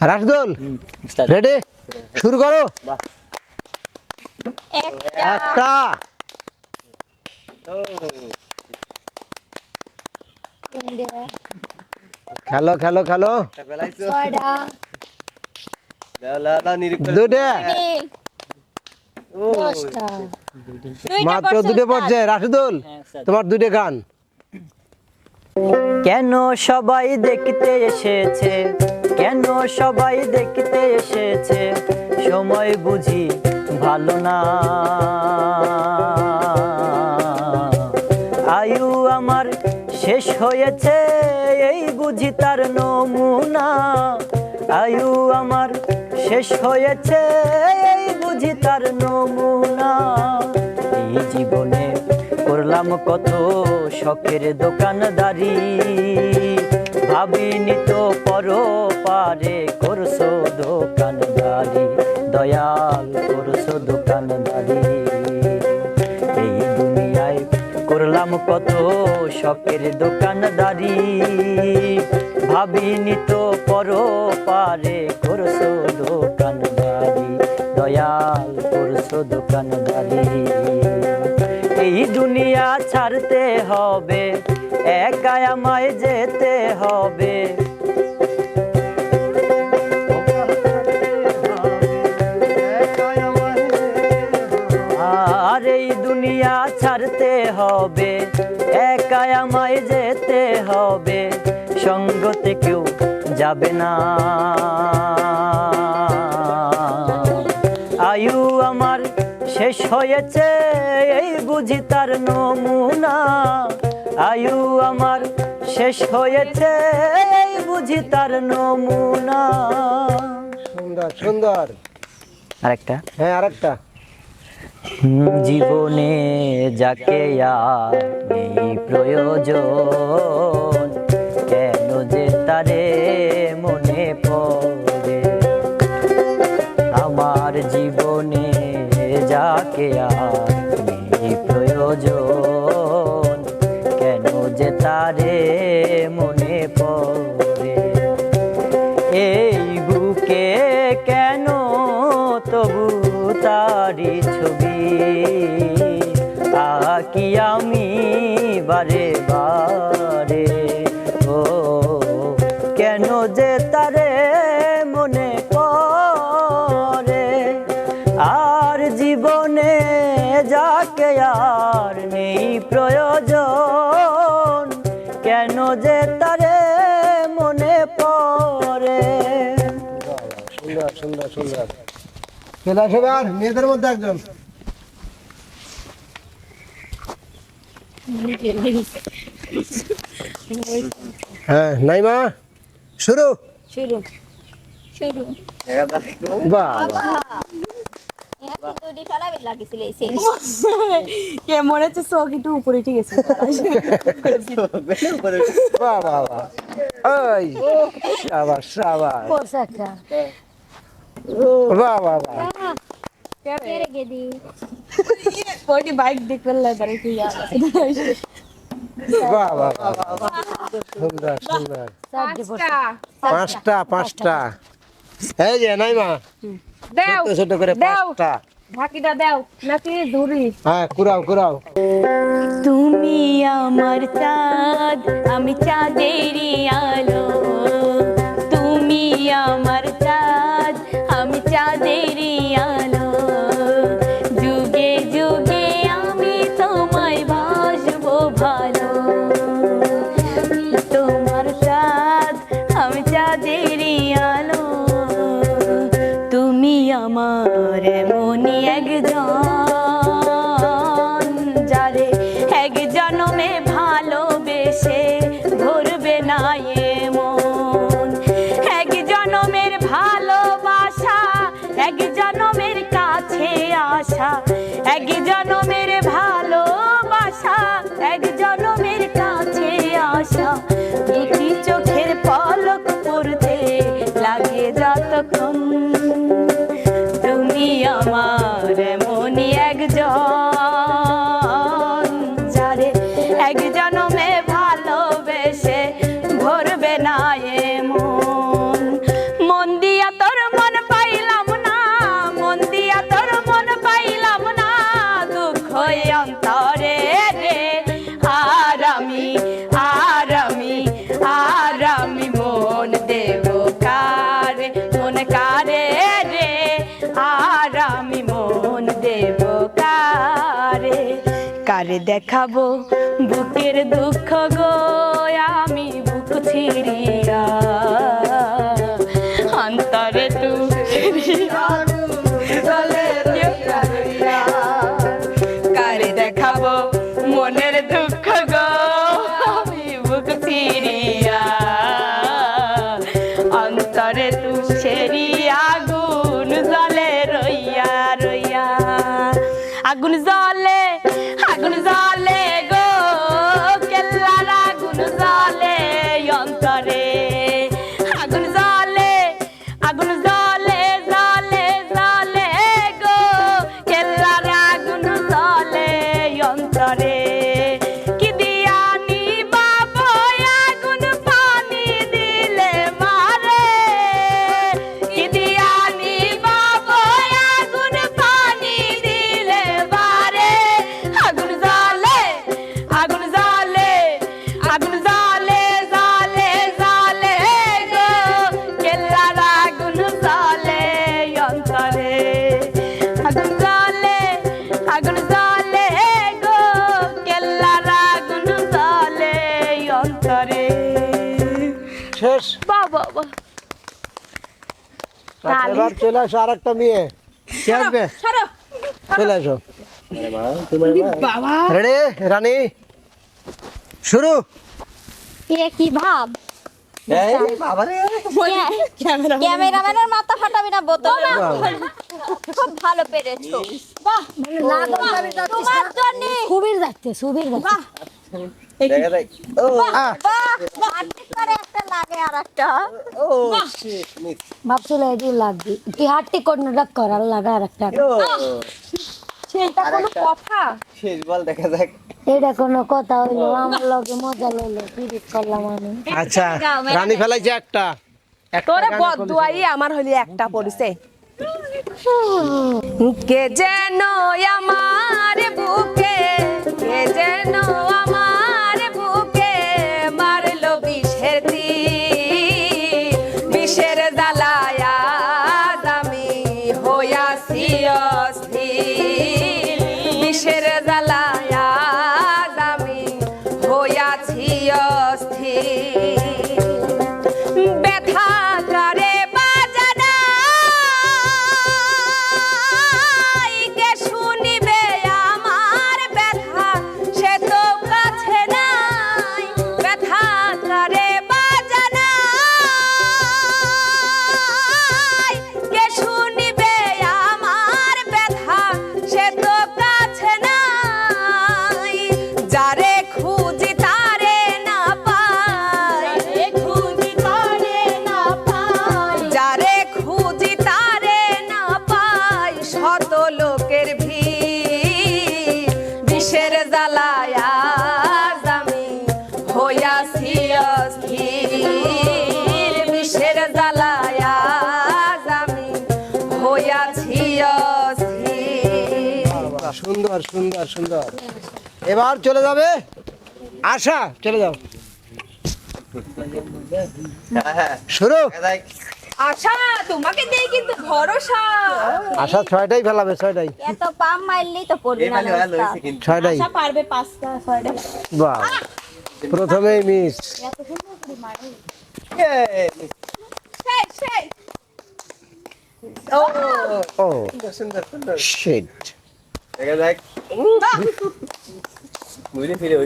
রাশদুল ready? শুরু করো। একটা। খেলো খেলো খেলো। দুটে মাত্র দুটো পড়ছে। রাশিদুল তোমার দুটো গান। কেন সবাই দেখতে এসেছে? কেন সবাই দেখতে এসেছে? সময় বুঝি ভালো না। আয়ু আমার শেষ হয়েছে, এই বুঝি তার নমুনা। আয়ু আমার শেষ হয়েছে, এই বুঝি তার নমুনা। এই জীবনে করলাম কত শখের দোকানদারি। ভাবিনি তো পর পারে করছ দোকানদারি, দয়াল করছ দোকানদারি। এই দুনিয়ায় করলাম কত শখের দোকানদারি। ভাবিনি তো পর পারে করছ দোকানদারি, দয়াল করছ দোকানদারি। এই দুনিয়া ছাড়তে হবে একা আমায় যেতে হবে। আর এই দুনিয়া ছাড়তে হবে, একা আমায় যেতে হবে, সঙ্গতে কেউ যাবে না। আয়ু আমার শেষ হয়েছে, এই বুঝি তার নমুনা। আয়ু আমার শেষ হয়েছে বুঝি তার নমুনা। সুন্দর সুন্দর। আরেকটা? হ্যাঁ আরেকটা। জীবনে যাকে আর নেই প্রয়োজন কেন যে তারে মনে পড়ে? আমার জীবনে যাকে আর নেই প্রয়োজন যে তারে মনে পড়ে। এই বুকে কেন তবু তারি ছবি? আকি আমি বারে বারে চলে আসো মেয়েদের মধ্যে একজন। হ্যাঁ নাইমা শুরু। শুরু সেই কে মনে হচ্ছে চোখ একটু উপরে ঠিক আছে। বাহ বাহ ওই বাহ বাহ বাহ কেড়ে গেদি ওইটি বাইক দেখবে তার একটু বাহ বাহ বাহ বাহ। সুন্দর সুন্দর পাঁচটা পাঁচটা এই যে নাইমা দাও ছোট ছোট করে পাঁচটা ঢাকিটা দাও নাকি ধরি হ্যাঁ কুড়াও কুড়াও তুমি আমার চাঁদ আমি চাঁদেরই আলো। তুমি আমার আমার এমনই একজন, যারে এক জনমে ভালোবেসে ভরবে না এমন। এক জনমের ভালোবাসা এক জনমের কাছে আসা এক জনমের ভালোবাসা এক জনমের কাছে আসা। দুটি চোখের পলক পড়তে লাগে যতক্ষণ আমার কারে দেখাবো। বুকের দুঃখ গো আমি বুক ছিড়িয়া এবার চলে আসো আর একটা মেয়ে কে আসবে চলে আসো। রেডি? রানী? শুরু। এ কি ভাব? ক্যামেরাম্যানের মাথা ফাটাবি না বোতল। খুব ভালো পেরেছ। তোমার জন্য। সুবীর যাচ্ছে সুবীর যাচ্ছে। আহ, আর্টিস্ট করে একটা লাগে আর একটা ভাবছিল এটি লাগবে। তুই হাঁটতে কোনটা কর লাগা আর একটা সেটা কোনো কথা? শেষ বল দেখা যাক। এটা কোনো কথা হইল আমার লগে মজা লইলো পিরিত করলাম আমি। আচ্ছা রানী ফেলাইছে একটা। তোরে আমার হলি একটা পড়ছে। কে যেন আমার বুকে কে যেন আমার সুন্দর সুন্দর সুন্দর। এবার চলে যাবে? আশা চলে যাও। শুরু। আশা তোমাকে দিয়ে কিন্তু ভরসা। আশা ছয়টাই ফেলাবে ছয়টাই। এত পাম মারলেই তো পড়বি না ছয়টাই। আশা পারবে পাঁচটা ছয়টা। বাহ। প্রথমেই মিস ও ও। সুন্দর সুন্দর শিট দেখা। যাক ফিরে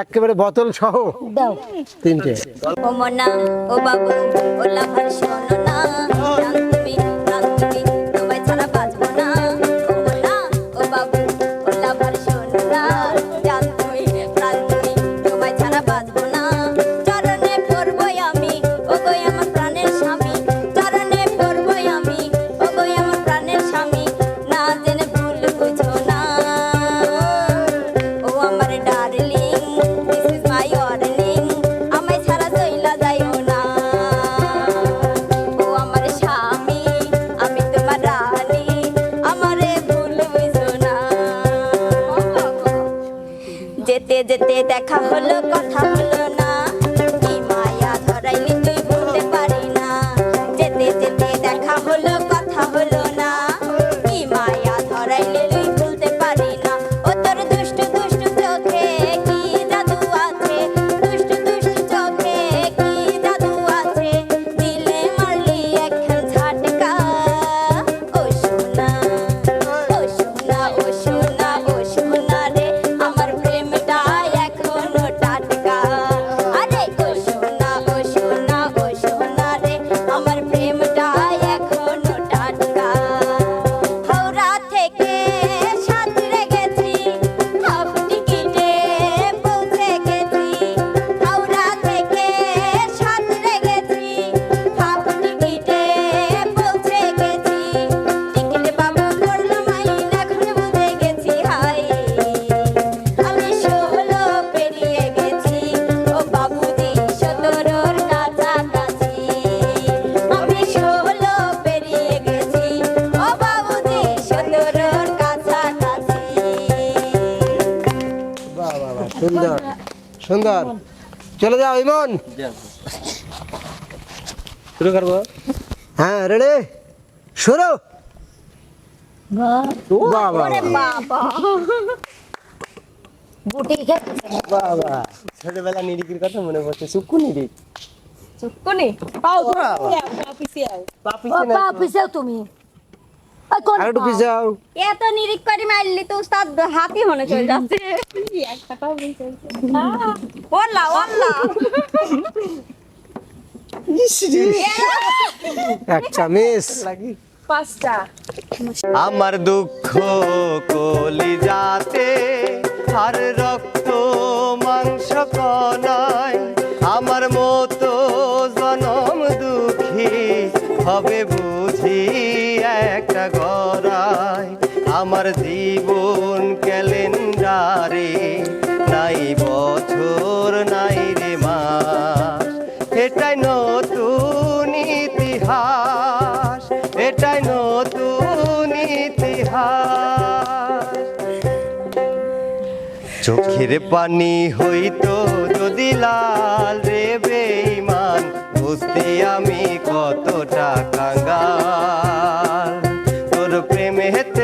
একেবারে বোতল সহ? তিনটে। ও মনা ও বাবু ও লাভার দেখা হলো কথা চলে যাও ইমন। শুরু করব? হ্যাঁ রেডি শুরু। ঘর বাহ বাহ বাবা। বুটি খেতেছে। বাহ বাহ ছোটবেলা নিরিকির কথা মনে পড়ছে। সুক্কু নিরিক চুক্কুনি পাও পাও পিছিয়ে আও ও পা তুমি। ওই কোন আর একটু পা? পিছিয়ে যাও এত নিরিক করে মারলি তো উস্তাদ হাতি মনে চলে যাচ্ছে। একটা পাও ওল্লা। ওল্লা একটা মিস পাঁচটা। আমার দুঃখ কলি যাতে আর রক্ত মাংস কনায় আমার জীবন ক্যালেন্ডারে নাই বছর, নাই রে মাস। এটাই নতুন ইতিহাস, এটাই নতুন ইতিহাস। চোখের পানি হইতো যদি লাল রে বেঈমান, বুঝতে আমি কতটা কাঙ্গাল তোর প্রেমেতে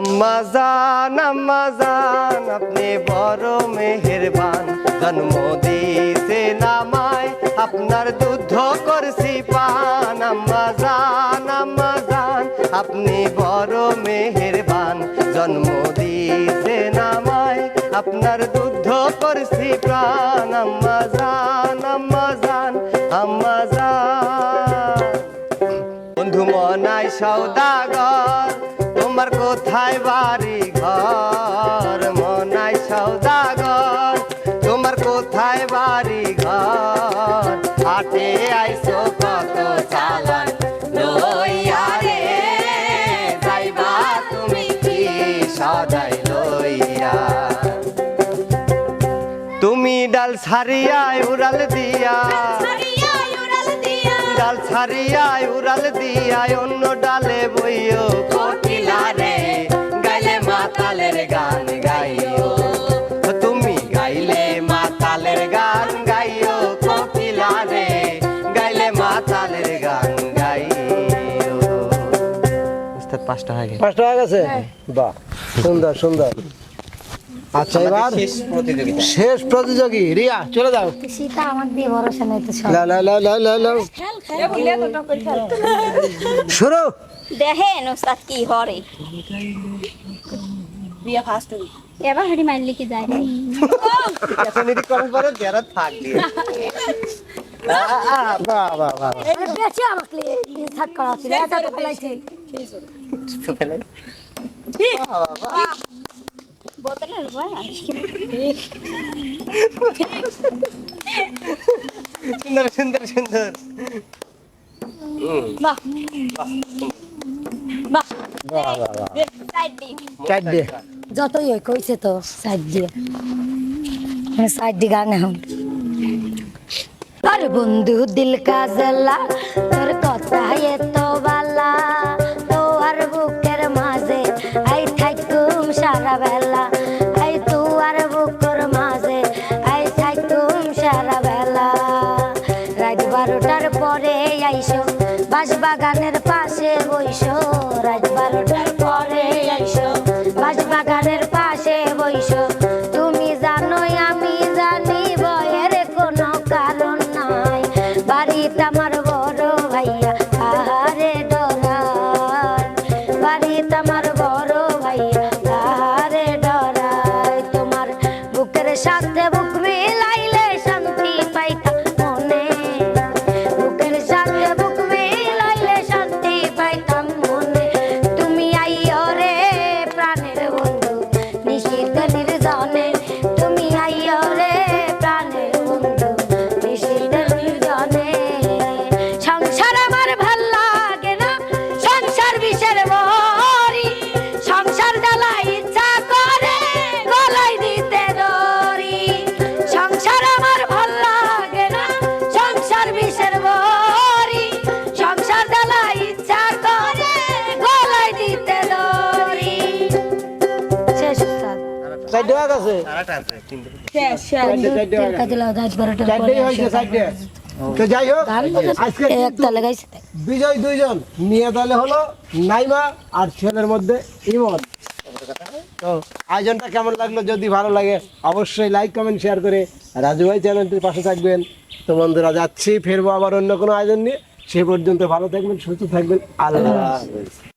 আম্মা জান আম্মা জান আপনি বড় মেহেরবান। জন্ম দিতে নামায়, আপনার দুধ করছি পান। আম্মা জান আম্মা জান আপনি বড় মেহেরবান। জন্ম দিতে নামায়, আপনার দুধ করছি প্রাণ। আম্মা জান আম্মা জান আম্মা জান বন্ধু মনাই সৌদাগর কোথায় বাড়ি ঘর, মনাই সৌদাগর। তোমার কোথায় বাড়ি ঘর? হাটে আইসো কত চালান লইয়া যাইবা তুমি কি সদাই লইয়া? তুমি ডাল ছাড়িয়ায় উড়াল দিয়া। ডাল ছাড়িয়ায় উড়াল দিয়ায় অন্য ডালে বইও। কোকিলা রে গাইলে মাতালের গান গাইও। তুমি গাইলে মাতালের গান গাইও। কোকিলা রে গাইলে মাতালের গান গাইও। উস্তাদ পাঁচটা হয়ে গেছে। পাঁচটা হয়ে গেছে? বাহ সুন্দর সুন্দর। আচ্ছা এবার শেষ প্রতিযোগী রিয়া চলে যাও। সীতা আমার দিয়ে ভরসা নাই তো শুরু। দেখেন ওস্তাদ কি হরে দিয়া ফার্স্ট এবার হাড়ি মারলি কি যায়। এখন এটি করার পরে যারা থাকবে। বাহ বাহ বাহ বেশি আমাকে থাক করা ছিল। এটা তো ফেলাইছে বোতলের বয়স সুন্দর সুন্দর সুন্দর। বাহ। বাহ। চার দিয়ে। যতই হয় কইছে তো সাইড দিয়ে। মানে সাইড দিয়ে গান এখন। আর বন্ধু দিল কা জ্বালা তোর কথা এত বারোটার পরে আইসো বাঁশ বাগানের পাশে বইসো। রাত বারোটা চারটে তো যাই হোক আজকে বিজয় দুইজন। মেয়ে দলে হলো নাইমা আর ছেলের মধ্যে ইমন। তো আয়োজনটা কেমন লাগল? যদি ভালো লাগে অবশ্যই লাইক কমেন্ট শেয়ার করে রাজু ভাই চ্যানেলটির পাশে থাকবেন। তো বন্ধুরা যাচ্ছি ফিরবো আবার অন্য কোনো আয়োজন নিয়ে। সে পর্যন্ত ভালো থাকবেন সুস্থ থাকবেন। আল্লাহ।